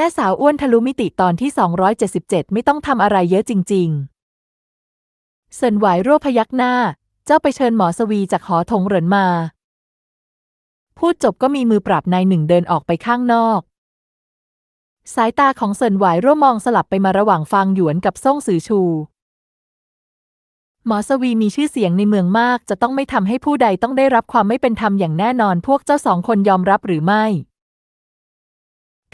แม่สาวอ้วนทะลุมิติตอนที่ 277 ไม่ต้องทำอะไรเยอะจริง ๆ เซินหวายรั่วพยักหน้า เจ้าไปเชิญหมอสวีจากหอถงเหรินมา พูดจบก็มีมือปราบนายหนึ่งเดินออกไปข้างนอก สายตาของเซินหวายร่วมองสลับไปมาระหว่างฟางหยวนกับซ่งซือชู หมอสวีมีชื่อเสียงในเมืองมาก จะต้องไม่ทำให้ผู้ใดต้องได้รับความไม่เป็นธรรมอย่างแน่นอน พวกเจ้าสองคนยอมรับหรือไม่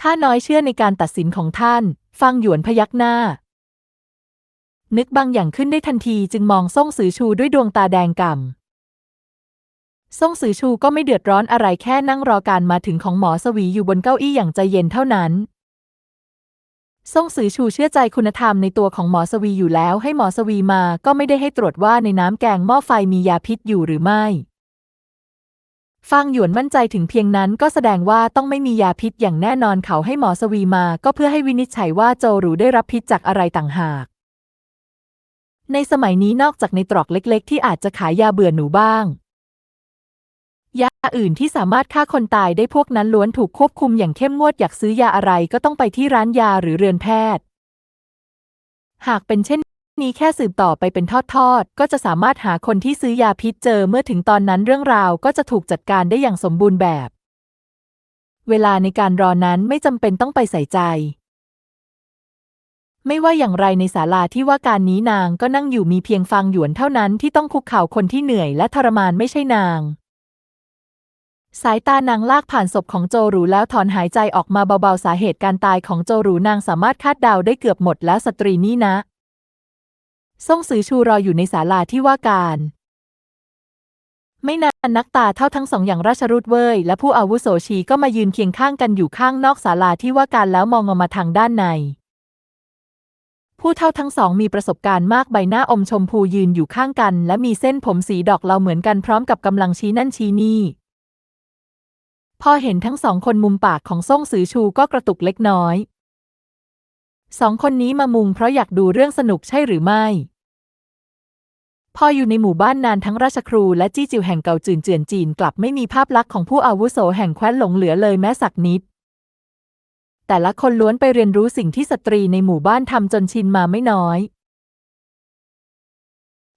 ข้าน้อยเชื่อในการตัดสินของท่าน ฟังหยวนพยักหน้า นึกบางอย่างขึ้นได้ทันทีจึงมองซ่งซือชูด้วยดวงตาแดงก่ำซ่งซือชูก็ไม่เดือดร้อนอะไรแค่นั่งรอการมาถึงของหมอสวีอยู่บนเก้าอี้อย่างใจเย็นเท่านั้นซ่งซือชูเชื่อใจคุณธรรมในตัวของหมอสวีอยู่แล้วให้หมอสวีมาก็ไม่ได้ให้ตรวจว่าในน้ำแกงหม้อไฟมียาพิษอยู่หรือไม่ ฟางหยวนมั่นใจถึงเพียงนั้นก็แสดงว่าต้องไม่มียาพิษอย่างแน่นอนเขาให้หมอสวีมาก็เพื่อให้วินิจฉัยว่าโจหรูได้รับพิษจากอะไรต่างหาก ในสมัยนี้นอกจากในตรอกเล็กๆ ที่อาจจะขายยาเบื่อหนูบ้าง ยาอื่นที่สามารถฆ่าคนตายได้พวกนั้นล้วนถูกควบคุมอย่างเข้มงวดอยากซื้อยาอะไรก็ต้องไปที่ร้านยาหรือเรือนแพทย์ หากเป็นเช่น นี้แค่สืบต่อไปเป็นทอดๆ ก็จะสามารถหาคนที่ซื้อยาพิษเจอเมื่อถึงตอนนั้นเรื่องราวก็จะถูกจัดการได้อย่างสมบูรณ์แบบ เวลาในการรอนั้นไม่จำเป็นต้องไปใส่ใจ ไม่ว่าอย่างไรในศาลาที่ว่าการนี้นางก็นั่งอยู่มีเพียงฟังหยวนเท่านั้นที่ต้องคุกเข่าคนที่เหนื่อยและทรมานไม่ใช่นางสายตานางลากผ่านศพของโจรูแล้วถอนหายใจออกมาเบาๆสาเหตุการตายของโจรูนางสามารถคาดเดาได้เกือบหมดแล้วสตรีนี่นะ ซ่งซือชูรออยู่ในศาลาที่ว่าการ ไม่นานนักตาเท่าทั้งสองอย่างราชรุตเว่ยและผู้อาวุโสชีก็มายืนเคียงข้างกันอยู่ข้างนอกศาลาที่ว่าการแล้วมองออกมาทางด้านใน ผู้เท่าทั้งสองมีประสบการณ์มากใบหน้าอมชมพูยืนอยู่ข้างกัน และมีเส้นผมสีดอกเหลาเหมือนกันพร้อมกับกำลังชี้นั่นชี้นี่พอเห็นทั้งสองคนมุมปากของซ่งซือชูก็กระตุกเล็กน้อย สองคนนี้มามุงเพราะอยากดูเรื่องสนุกใช่หรือไม่ พออยู่ในหมู่บ้านนานทั้งราชครูและจี้จิวแห่งเก่าจืนเจือนจีนกลับไม่มีภาพลักษณ์ของผู้อาวุโสแห่งแคว้นหลงเหลือเลยแม้สักนิด แต่ละคนล้วนไปเรียนรู้สิ่งที่สตรีในหมู่บ้านทำจนชินมาไม่น้อย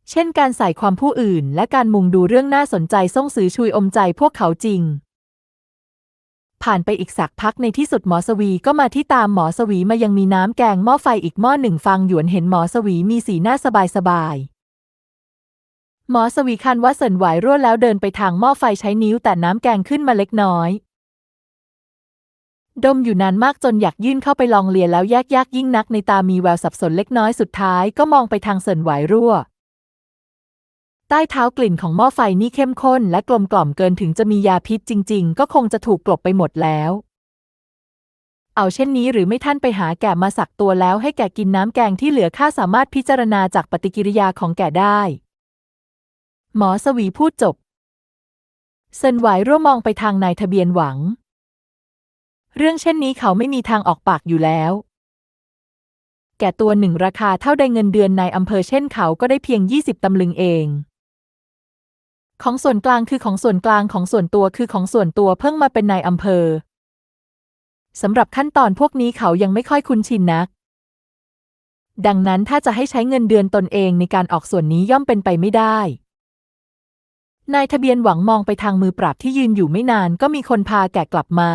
เช่นการใส่ความผู้อื่นและการมุงดูเรื่องน่าสนใจส่งสือชุยอมใจพวกเขาจริง ผ่านไปอีกสักพักในที่สุดหมอสวีก็มาที่ตามหมอสวีมายังมีน้ำแกงหม้อไฟอีกหม้อหนึ่งฟังหยวนเห็นหมอสวีมีสีหน้าสบายสบายหมอสวีคันว่าเสินไหวรั่วแล้วเดินไปทางหม้อไฟใช้นิ้วแต่น้ำแกงขึ้นมาเล็กน้อย ดมอยู่นานมากจนอยากยื่นเข้าไปลองเลียแล้วแยกยากยิ่งนักในตามีแววสับสนเล็กน้อยสุดท้ายก็มองไปทางเสินไหวรั่ว ใต้เท้ากลิ่นของหม้อไฟนี่เข้มข้นและกลมกล่อมเกินถึงจะมียาพิษจริง ๆ ก็คงจะถูกกลบไปหมดแล้ว เอาเช่นนี้หรือไม่ท่านไปหาแก่มาสักตัวแล้วให้แก่กินน้ำแกงที่เหลือข้าสามารถพิจารณาจากปฏิกิริยาของแก่ได้ หมอสวีพูดจบเซนไหวร่วมมองไปทางนายทะเบียนหวัง เรื่องเช่นนี้เขาไม่มีทางออกปากอยู่แล้วแก่ตัวหนึ่งราคาเท่าใดเงินเดือนนายอำเภอเช่นเขาก็ได้เพียง 20 ตำลึงเอง ของส่วนกลางคือของส่วนกลางของส่วนตัวคือของส่วนตัวเพิ่งมาเป็นนายอำเภอสำหรับขั้นตอนพวกนี้เขายังไม่ค่อยคุ้นชินนัก ดังนั้นถ้าจะให้ใช้เงินเดือนตนเองในการออกส่วนนี้ย่อมเป็นไปไม่ได้ นายทะเบียนหวังมองไปทางมือปราบที่ยืนอยู่ไม่นานก็มีคนพาแกกลับมา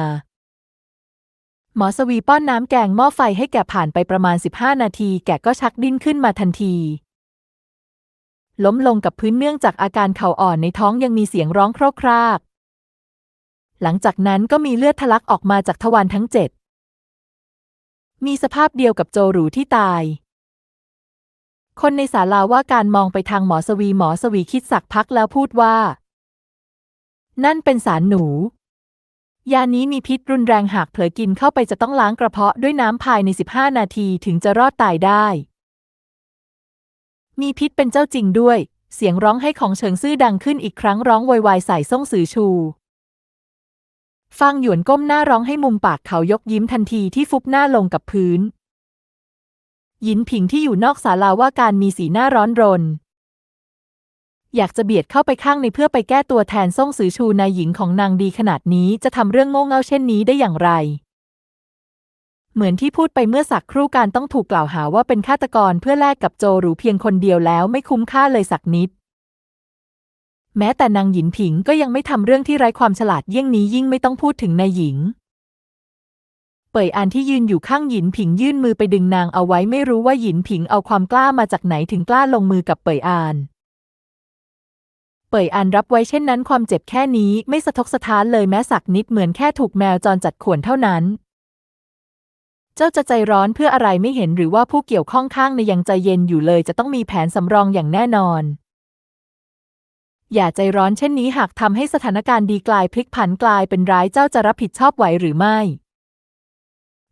หมอสวีป้อนน้ำแกงหม้อไฟให้แกผ่านไปประมาณ 15 นาที แกก็ชักดิ้นขึ้นมาทันที ล้มลงกับพื้นเนื่องจากอาการเข่าอ่อนในท้องยังมีเสียงร้องครกครากหลังจากนั้นก็มีเลือดทะลักออกมาจากทวารทั้งเจ็ด มีสภาพเดียวกับโจหรูที่ตาย คนในศาลาว่าการมองไปทางหมอสวีหมอสวีคิดสักพักแล้วพูดว่า นั่นเป็นสารหนู ยานี้มีพิษรุนแรงหากเผลอกินเข้าไปจะต้องล้างกระเพาะด้วยน้ำภายใน 15 นาทีถึงจะรอดตายได้ มีพิษเป็นเจ้าจริงด้วย เสียงร้องให้ของเฉิงซื่อดังขึ้นอีกครั้งร้องโวยวายใส่ซ่งซือชูฟังหยวนก้มหน้าร้องให้มุมปากเขายกยิ้มทันทีที่ฟุบหน้าลงกับพื้น หยินผิงที่อยู่นอกศาลาว่าการมีสีหน้าร้อนรน อยากจะเบียดเข้าไปข้างในเพื่อไปแก้ตัวแทนซ่งซือชูนายหญิงของนางดีขนาดนี้จะทำเรื่องโง่เง่าเช่นนี้ได้อย่างไร เหมือนที่พูดไปเมื่อสักครู่การต้องถูกกล่าวหาว่าเป็นฆาตกรเพื่อแลกกับโจหรูเพียงคนเดียวแล้วไม่คุ้มค่าเลยสักนิด แม้แต่นางหยินผิงก็ยังไม่ทำเรื่องที่ไร้ความฉลาดเยี่ยงนี้ยิ่งไม่ต้องพูดถึงนายหญิง เป่ยอานที่ยืนอยู่ข้างหยินผิงยื่นมือไปดึงนางเอาไว้ไม่รู้ว่าหยินผิงเอาความกล้ามาจากไหนถึงกล้าลงมือกับเป่ยอานเป่ยอานรับไว้เช่นนั้นความเจ็บแค่นี้ไม่สะทกสะท้านเลยแม้สักนิดเหมือนแค่ถูกแมวจรจัดข่วนเท่านั้น เจ้าจะใจร้อนเพื่ออะไรไม่เห็นหรือว่าผู้เกี่ยวข้องข้างในยังใจเย็นอยู่เลย จะต้องมีแผนสำรองอย่างแน่นอน อย่าใจร้อนเช่นนี้หากทำให้สถานการณ์ดีกลายพลิกผันกลายเป็นร้ายเจ้าจะรับผิดชอบไหวหรือไม่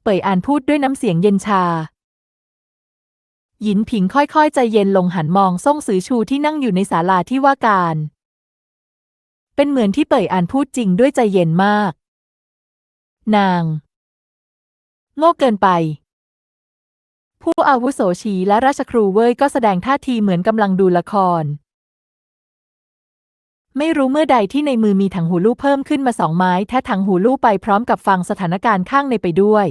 เป่ยอ่านพูดด้วยน้ำเสียงเย็นชา หยินผิงค่อยๆ ใจเย็นลงหันมองซ่งซือชูที่นั่งอยู่ในศาลาที่ว่าการ เป็นเหมือนที่เป่ยอ่านพูดจริงด้วยใจเย็นมาก นาง โง่เกินไป ผู้อาวุโสชีและราชครูเว่ยก็แสดงท่าทีเหมือนกำลังดูละคร ไม่รู้เมื่อใดที่ในมือมีถังหูลู่เพิ่มขึ้นมาสองไม้แท้ถังหูลู่ไปพร้อมกับฟังสถานการณ์ข้างในไปด้วย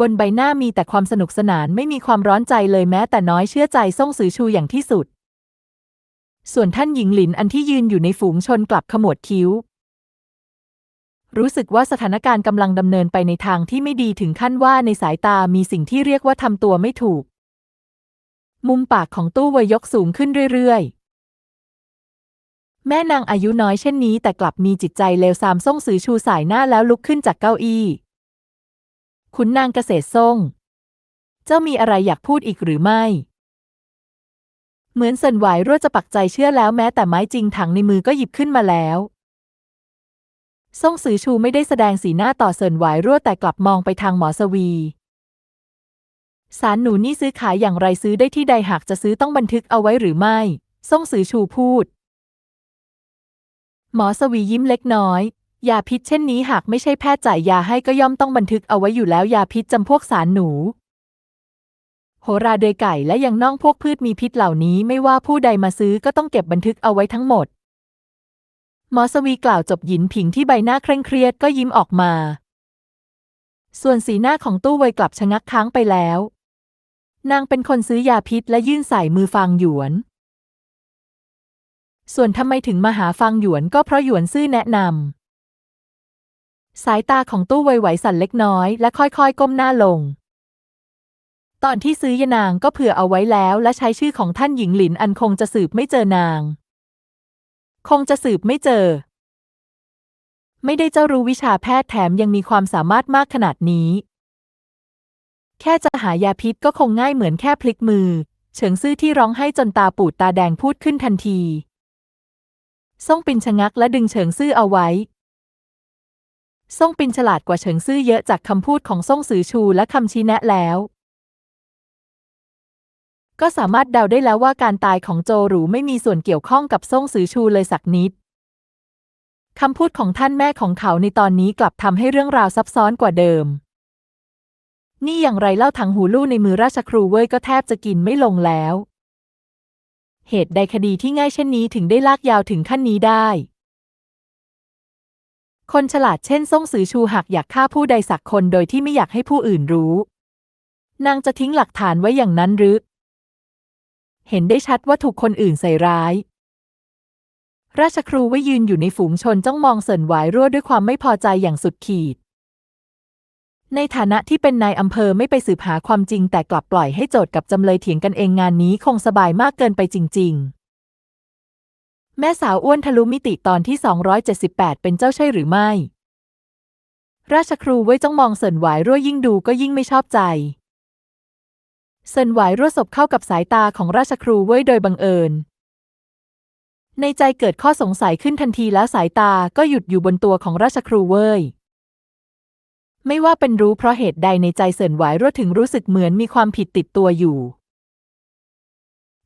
บนใบหน้ามีแต่ความสนุกสนานไม่มีความร้อนใจเลยแม้แต่น้อยเชื่อใจซ่งซือชูอย่างที่สุด ส่วนท่านหญิงหลินอันที่ยืนอยู่ในฝูงชนกลับขมวดคิ้ว รู้สึกว่าสถานการณ์กำลังดำเนินไปในทางที่ไม่ดีถึงขั้นว่าในสายตามีสิ่งที่เรียกว่าทำตัวไม่ถูก มุมปากของตู้วยยกสูงขึ้นเรื่อยๆ แม่นางอายุน้อยเช่นนี้ แต่กลับมีจิตใจเลวทรามส่งสือชูสายหน้าแล้วลุกขึ้นจากเก้าอี้ขุนนางเกษตรส่ง เจ้ามีอะไรอยากพูดอีกหรือไม่ เหมือนเซินไหวรั่วจะปักใจเชื่อแล้วแม้แต่ไม้จริงถังในมือก็หยิบขึ้นมาแล้ว ซ่งซือชูไม่ได้แสดงสีหน้าต่อเซินหวายรั่วแต่กลับมองไปทางหมอสวี สารหนูนี่ซื้อขายอย่างไรซื้อได้ที่ใดหากจะซื้อต้องบันทึกเอาไว้หรือไม่ ซ่งซือชูพูด หมอสวียิ้มเล็กน้อย ยาพิษเช่นนี้หากไม่ใช่แพทย์จ่ายยาให้ก็ย่อมต้องบันทึกเอาไว้อยู่แล้วยาพิษจำพวกสารหนู โหราเดยไก่และยังน่องพวกพืชมีพิษเหล่านี้ไม่ว่าผู้ใดมาซื้อก็ต้องเก็บบันทึกเอาไว้ทั้งหมด หมอสวีกล่าวจบหยินผิงที่ใบหน้าเคร่งเครียดก็ยิ้มออกมา ส่วนสีหน้าของตู้ไวยกลับชะงักค้างไปแล้ว นางเป็นคนซื้อยาพิษและยื่นใส่มือฟางหยวน ส่วนทำไมถึงมาหาฟางหยวนก็เพราะหยวนซื่อแนะนำสายตาของตู้ไวไหวสั่นเล็กน้อยและค่อยๆ ก้มหน้าลง ตอนที่ซื้อยานางก็เผื่อเอาไว้แล้วและใช้ชื่อของท่านหญิงหลินอันคงจะสืบไม่เจอนาง คงจะสืบไม่เจอ ไม่ได้เจ้ารู้วิชาแพทย์แถมยังมีความสามารถมากขนาดนี้ แค่จะหายาพิษก็คงง่ายเหมือนแค่พลิกมือ เฉิงซื่อที่ร้องให้จนตาปูดตาแดงพูดขึ้นทันที ซ่งปินชะงักและดึงเฉิงซื่อเอาไว้ซ่งปินฉลาดกว่าเฉิงซื่อเยอะจากคำพูดของซ่งซือชูและคำชี้แนะแล้ว ก็สามารถเดาได้แล้วว่าการตายของโจหรูไม่มีส่วนเกี่ยวข้องกับซ่งซือชูเลยสักนิดคำพูดของท่านแม่ของเขาในตอนนี้กลับทำให้เรื่องราวซับซ้อนกว่าเดิม นี่อย่างไรเล่าถังหูลู่ในมือราชครูเว่ยก็แทบจะกินไม่ลงแล้ว เหตุใดคดีที่ง่ายเช่นนี้ถึงได้ลากยาวถึงขั้นนี้ได้ คนฉลาดเช่นซ่งซือชูหากอยากฆ่าผู้ใดสักคนโดยที่ไม่อยากให้ผู้อื่นรู้ นางจะทิ้งหลักฐานไว้อย่างนั้นหรือ เห็นได้ชัดว่าถูกคนอื่นใส่ร้าย ราชครูไว้ยืนอยู่ในฝูงชนจ้องมองเสินหวายรั่วด้วยความไม่พอใจอย่างสุดขีด ในฐานะที่เป็นนายอำเภอไม่ไปสืบหาความจริงแต่กลับปล่อยให้โจทย์กับจำเลยเถียงกันเองงานนี้คงสบายมากเกินไปจริง ๆ แม่สาวอ้วนทะลุมิติตอนที่ 278 เป็นเจ้าใช่หรือไม่ ราชครูไว้จ้องมองเสินหวายรั่วยิ่งดูก็ยิ่งไม่ชอบใจ เซินหวายรั่วศพเข้ากับสายตาของราชครูเว่ยโดยบังเอิญ ในใจเกิดข้อสงสัยขึ้นทันทีแล้วสายตาก็หยุดอยู่บนตัวของราชครูเว่ยไม่ว่าเป็นรู้เพราะเหตุใดในใจเซินหวายรั่วถึงรู้สึกเหมือนมีความผิดติดตัวอยู่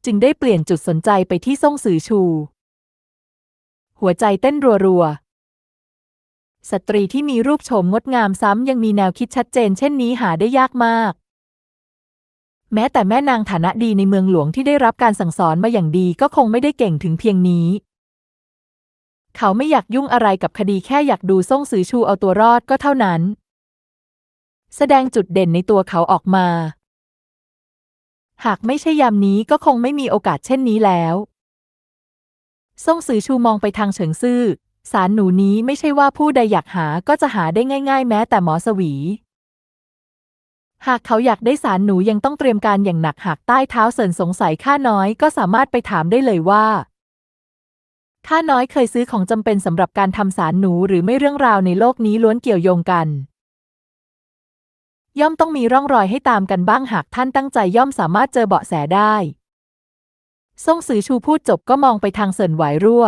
จึงได้เปลี่ยนจุดสนใจไปที่ซ่งซือชู หัวใจเต้นรัวๆสตรีที่มีรูปโฉมงดงามซ้ำยังมีแนวคิดชัดเจนเช่นนี้หาได้ยากมาก แม้แต่แม่นางฐานะดีในเมืองหลวงที่ได้รับการสั่งสอนมาอย่างดีก็คงไม่ได้เก่งถึงเพียงนี้ เขาไม่อยากยุ่งอะไรกับคดีแค่อยากดูซ่งซือชูเอาตัวรอดก็เท่านั้น แสดงจุดเด่นในตัวเขาออกมา หากไม่ใช่ยามนี้ก็คงไม่มีโอกาสเช่นนี้แล้วซ่งซือชูมองไปทางเฉิงซื่อสารหนูนี้ไม่ใช่ว่าผู้ใดอยากหาก็จะหาได้ง่าย ๆ แม้แต่หมอสวี หากเขาอยากได้สารหนูยังต้องเตรียมการอย่างหนักหากใต้เท้าเสินสงสัยข้าน้อยก็สามารถไปถามได้เลยว่าข้าน้อยเคยซื้อของจำเป็นสำหรับการทำสารหนูหรือไม่เรื่องราวในโลกนี้ล้วนเกี่ยวโยงกัน ย่อมต้องมีร่องรอยให้ตามกันบ้างหากท่านตั้งใจย่อมสามารถเจอเบาะแสได้ซ่งซือชูพูดจบก็มองไปทางเซินไหวรั่ว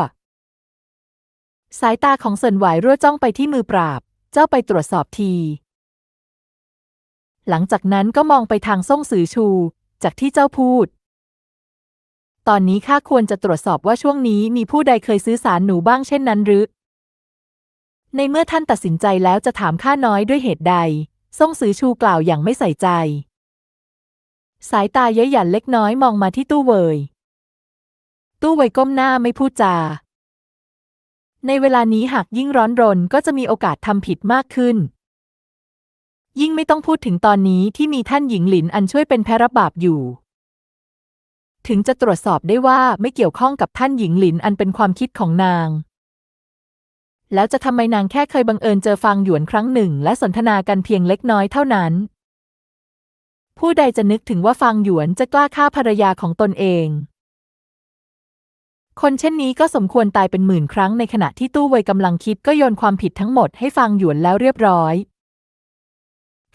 สายตาของเซินไหวรั่วจ้องไปที่มือปราบ เจ้าไปตรวจสอบที หลังจากนั้นก็มองไปทางซ่งซือชู จากที่เจ้าพูด ตอนนี้ข้าควรจะตรวจสอบว่าช่วงนี้มีผู้ใดเคยซื้อสารหนูบ้างเช่นนั้นหรือ ในเมื่อท่านตัดสินใจแล้วจะถามข้าน้อยด้วยเหตุใดซ่งซือชูกล่าวอย่างไม่ใส่ใจ สายตาเย้ยหยันเล็กน้อยมองมาที่ตู้เวย ตู้ไวก้มหน้าไม่พูดจา ในเวลานี้หากยิ่งร้อนรนก็จะมีโอกาสทำผิดมากขึ้น ยิ่งไม่ต้องพูดถึงตอนนี้ที่มีท่านหญิงหลินอันช่วยเป็นแพรับบาปอยู่ ถึงจะตรวจสอบได้ว่าไม่เกี่ยวข้องกับท่านหญิงหลินอันเป็นความคิดของนาง แล้วจะทำไมนางแค่เคยบังเอิญเจอฟางหยวนครั้งหนึ่ง และสนทนากันเพียงเล็กน้อยเท่านั้น ผู้ใดจะนึกถึงว่าฟางหยวนจะกล้าฆ่าภรรยาของตนเอง คนเช่นนี้ก็สมควรตายเป็นหมื่นครั้งในขณะที่ตู้เวยกำลังคิดก็โยนความผิดทั้งหมดให้ฟางหยวนแล้วเรียบร้อย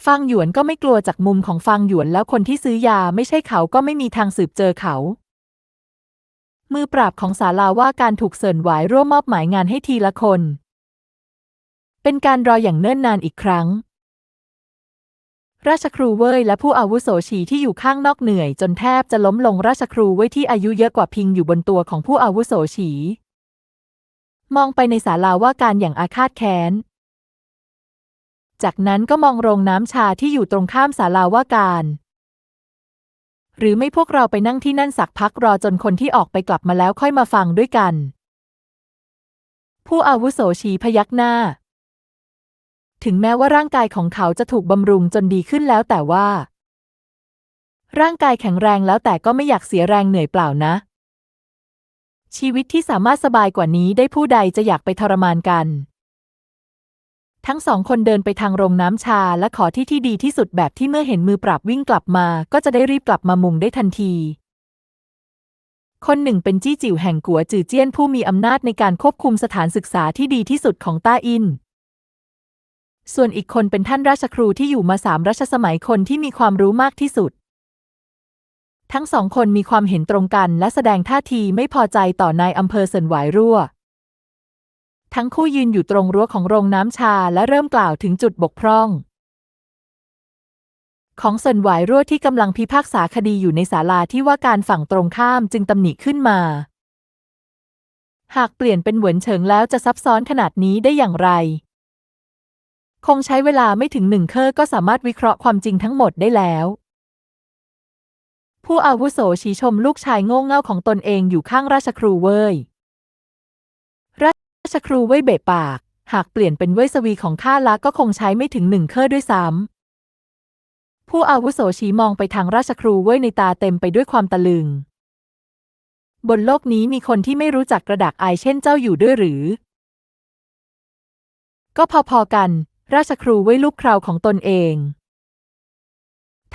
ฟางหยวนก็ไม่กลัวจากมุมของฟางหยวนแล้วคนที่ซื้อยาไม่ใช่เขาก็ไม่มีทางสืบเจอเขา มือปราบของศาลาว่าการถูกเสินหวายร่วมมอบหมายงานให้ทีละคน เป็นการรออย่างเนิ่นนานอีกครั้ง ราชครูเว่ยและผู้อาวุโสฉีที่อยู่ข้างนอกเหนื่อย จนแทบจะล้มลงราชครูเว่ยที่อายุเยอะกว่าพิงอยู่บนตัวของผู้อาวุโสฉี มองไปในศาลาว่าการอย่างอาฆาตแค้น จากนั้นก็มองโรงน้ำชาที่อยู่ตรงข้ามศาลาว่าการ หรือไม่พวกเราไปนั่งที่นั่นสักพักรอจนคนที่ออกไปกลับมาแล้วค่อยมาฟังด้วยกัน ผู้อาวุโสฉีพยักหน้า ถึงแม้ว่าร่างกายของเขาจะถูกบำรุงจนดีขึ้นแล้วแต่ว่า ร่างกายแข็งแรงแล้วแต่ก็ไม่อยากเสียแรงเหนื่อยเปล่านะ ชีวิตที่สามารถสบายกว่านี้ได้ผู้ใดจะอยากไปทรมานกัน ทั้งสองคนเดินไปทางโรงน้ำชาและขอที่ที่ดีที่สุดแบบที่เมื่อเห็นมือปราบวิ่งกลับมา ก็จะได้รีบกลับมามุงได้ทันที คนหนึ่งเป็นจี้จิ๋วแห่งกัวจือเจี้ยนผู้มีอำนาจในการควบคุมสถานศึกษาที่ดีที่สุดของต้าอิน ส่วนอีกคนเป็นท่านราชครูที่อยู่มาสามรัชสมัยคนที่มีความรู้มากที่สุด ทั้งสองคนมีความเห็นตรงกันและแสดงท่าทีไม่พอใจต่อนายอำเภอเซินหวายรั่ว ทั้งคู่ยืนอยู่ตรงรั้วของโรงน้ำชาและเริ่มกล่าวถึงจุดบกพร่อง ของเซินหวายรั่วที่กำลังพิพากษาคดีอยู่ในศาลาที่ว่าการฝั่งตรงข้ามจึงตำหนิขึ้นมา หากเปลี่ยนเป็นเหวินเฉิงแล้วจะซับซ้อนขนาดนี้ได้อย่างไร คงใช้เวลาไม่ถึงหนึ่งเคอก็สามารถวิเคราะห์ความจริงทั้งหมดได้แล้วผู้อาวุโสชี้ชมลูกชายโง่เง่าของตนเองอยู่ข้างราชครูเว่ย ชครูเว่ยเบะปาก หากเปลี่ยนเป็นเว่ยสวีของข้าละก็คงใช้ไม่ถึงหนึ่งเครื่อด้วยซ้ำ ผู้อาวุโสชี้มองไปทางราชครูเว่ยในตาเต็มไปด้วยความตะลึง บนโลกนี้มีคนที่ไม่รู้จักกระดักอายเช่นเจ้าอยู่ด้วยหรือ ก็พอๆกัน ราชครูไว้ลูกคราวของตนเอง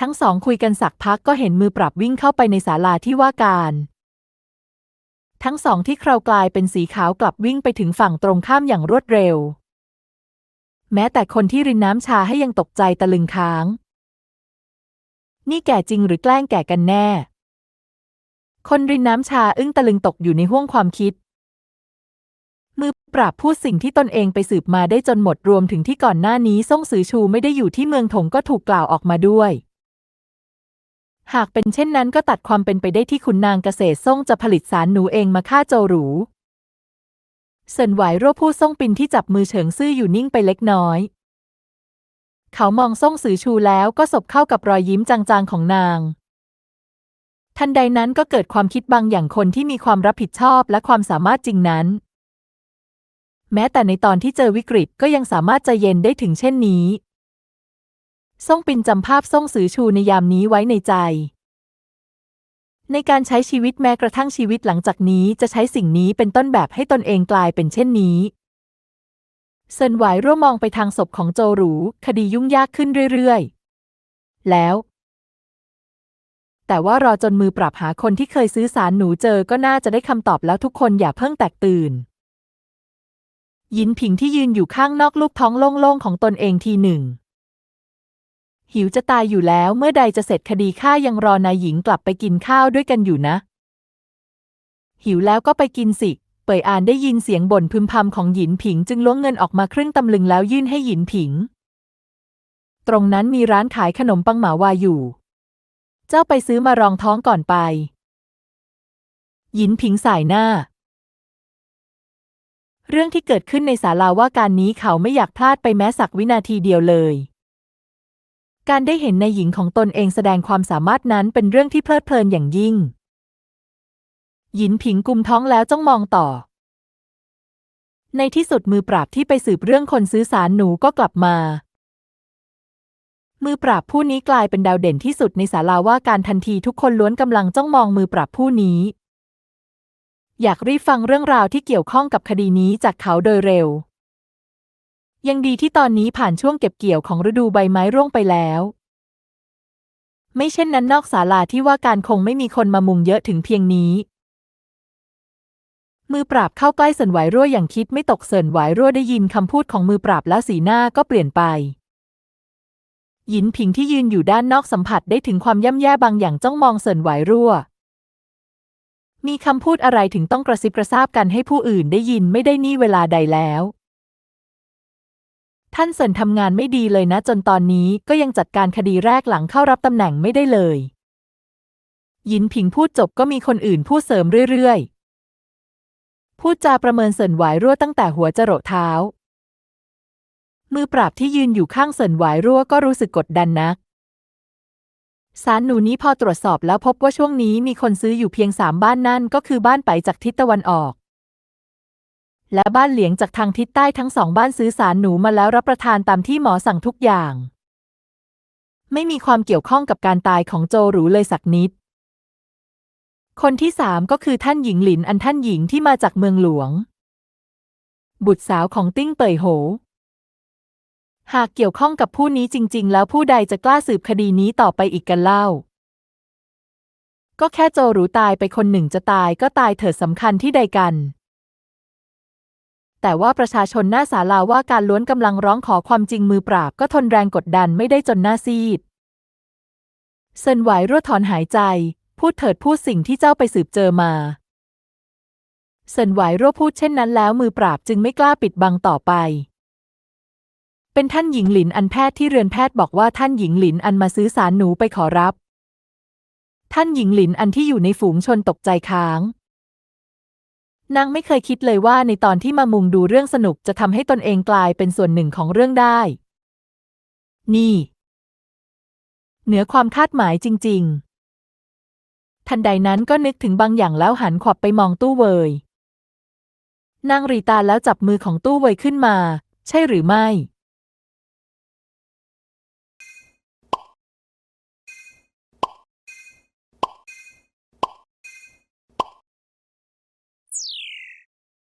ทั้งสองคุยกันสักพักก็เห็นมือปรับวิ่งเข้าไปในศาลาที่ว่าการ ทั้งสองที่คราวกลายเป็นสีขาวกลับวิ่งไปถึงฝั่งตรงข้ามอย่างรวดเร็ว แม้แต่คนที่รินน้ำชาให้ยังตกใจตะลึงค้าง นี่แก่จริงหรือแกล้งแก่กันแน่ คนรินน้ำชาอึ้งตะลึงตกอยู่ในห้วงความคิด มือปราบพูดสิ่งที่ตนเองไปสืบมาได้จนหมดรวมถึงที่ก่อนหน้านี้ซ่งซือชูไม่ได้อยู่ที่เมืองถงก็ถูกกล่าวออกมาด้วย หากเป็นเช่นนั้นก็ตัดความเป็นไปได้ที่ขุนนางเกษตรซ่งจะผลิตสารหนูเองมาฆ่าโจหรูเซินไหวรั่วผู้ซ่งปินที่จับมือเฉิงซื่ออยู่นิ่งไปเล็กน้อย เขามองซ่งซือชูแล้วก็สบเข้ากับรอยยิ้มจางๆของนาง ทันใดนั้นก็เกิดความคิดบางอย่างคนที่มีความรับผิดชอบและความสามารถจริงนั้น แม้แต่ในตอนที่เจอวิกฤตก็ยังสามารถใจเย็นได้ถึงเช่นนี้ ซ่งปินจำภาพซ่งซือชูในยามนี้ไว้ในใจ ในการใช้ชีวิตแม้กระทั่งชีวิตหลังจากนี้จะใช้สิ่งนี้เป็นต้นแบบให้ตนเองกลายเป็นเช่นนี้เซินไหวร่วมมองไปทางศพของโจหรู คดียุ่งยากขึ้นเรื่อยๆ แล้ว แต่ว่ารอจนมือปรับหาคนที่เคยซื้อสารหนูเจอก็น่าจะได้คำตอบแล้วทุกคนอย่าเพิ่งแตกตื่น ยินผิงที่ยืนอยู่ข้างนอกลูกท้องโล่งๆ ของตนเองทีหนึ่ง หิวจะตายอยู่แล้วเมื่อใดจะเสร็จคดีข้ายังรอนายหญิงกลับไปกินข้าวด้วยกันอยู่นะ หิวแล้วก็ไปกินสิ เป่ยอานได้ยินเสียงบ่นพึมพำของหยินผิง จึงล้วงเงินออกมาครึ่งตำลึงแล้วยื่นให้หยินผิง ตรงนั้นมีร้านขายขนมปังหมาวาอยู่ เจ้าไปซื้อมารองท้องก่อนไป หยินผิงสายหน้าเรื่องที่เกิดขึ้นในศาลาว่าการนี้เขาไม่อยากพลาดไปแม้สักวินาทีเดียวเลย การได้เห็นในหญิงของตนเองแสดงความสามารถนั้นเป็นเรื่องที่เพลิดเพลินอย่างยิ่งหยินผิงกุมท้องแล้วจ้องมองต่อ ในที่สุดมือปราบที่ไปสืบเรื่องคนซื้อสารหนูก็กลับมา มือปราบผู้นี้กลายเป็นดาวเด่นที่สุดในศาลาว่าการทันทีทุกคนล้วนกำลังจ้องมองมือปราบผู้นี้ อยากรีบฟังเรื่องราวที่เกี่ยวข้องกับคดีนี้จากเขาโดยเร็ว ยังดีที่ตอนนี้ผ่านช่วงเก็บเกี่ยวของฤดูใบไม้ร่วงไปแล้ว ไม่เช่นนั้นนอกศาลาที่ว่าการคงไม่มีคนมามุงเยอะถึงเพียงนี้ มือปราบเข้าใกล้เสินไหวรั่วอย่างคิดไม่ตกเสินไหวรั่วได้ยินคำพูดของมือปราบแล้วสีหน้าก็เปลี่ยนไป หยินผิงที่ยืนอยู่ด้านนอกสัมผัสได้ถึงความย่ำแย่บางอย่างจ้องมองเสินไหวรั่ว มีคำพูดอะไรถึงต้องกระซิบกระซาบกันให้ผู้อื่นได้ยินไม่ได้นี่เวลาใดแล้ว ท่านเสินทำงานไม่ดีเลยนะ จนตอนนี้ก็ยังจัดการคดีแรกหลังเข้ารับตำแหน่งไม่ได้เลย หยินผิงพูดจบก็มีคนอื่นพูดเสริมเรื่อยๆ พูดจาประเมินเสินไหวรั่วตั้งแต่หัวจรดเท้า มือปราบที่ยืนอยู่ข้างเสินไหวรั่วก็รู้สึกกดดันนักสารหนูนี้พอตรวจสอบแล้วพบว่าช่วงนี้มีคนซื้ออยู่เพียงสามบ้านนั่นก็คือบ้านไปจากทิศตะวันออก และบ้านเหลียงจากทางทิศใต้ทั้งสองบ้านซื้อสารหนูมาแล้วรับประทานตามที่หมอสั่งทุกอย่าง ไม่มีความเกี่ยวข้องกับการตายของโจหรูเลยสักนิด คนที่สามก็คือท่านหญิงหลินอันท่านหญิงที่มาจากเมืองหลวง บุตรสาวของติ้งเป่ยโห หากเกี่ยวข้องกับผู้นี้จริง ๆ แล้วผู้ใดจะกล้าสืบคดีนี้ต่อไปอีกกันเล่าก็แค่โจหรูตายไปคนหนึ่งจะตายก็ตายเถิดสำคัญที่ใดกัน แต่ว่าประชาชนหน้าศาลาว่าการล้วนกำลังร้องขอความจริงมือปราบก็ทนแรงกดดันไม่ได้จนหน้าซีด เซินไหวรั่วถอนหายใจ พูดเถิดพูดสิ่งที่เจ้าไปสืบเจอมาเซินไหวรั่วพูดเช่นนั้นแล้วมือปราบจึงไม่กล้าปิดบังต่อไป เป็นท่านหญิงหลินอันแพทย์ที่เรือนแพทย์บอกว่าท่านหญิงหลินอันมาซื้อสารหนูไปขอรับ ท่านหญิงหลินอันที่อยู่ในฝูงชนตกใจค้าง นางไม่เคยคิดเลยว่าในตอนที่มามุงดูเรื่องสนุกจะทำให้ตนเองกลายเป็นส่วนหนึ่งของเรื่องได้ นี่ เหนือความคาดหมายจริง ๆ ทันใดนั้นก็นึกถึงบางอย่างแล้วหันขวับไปมองตู้เวยนางรีตาแล้วจับมือของตู้เวยขึ้นมา ใช่หรือไม่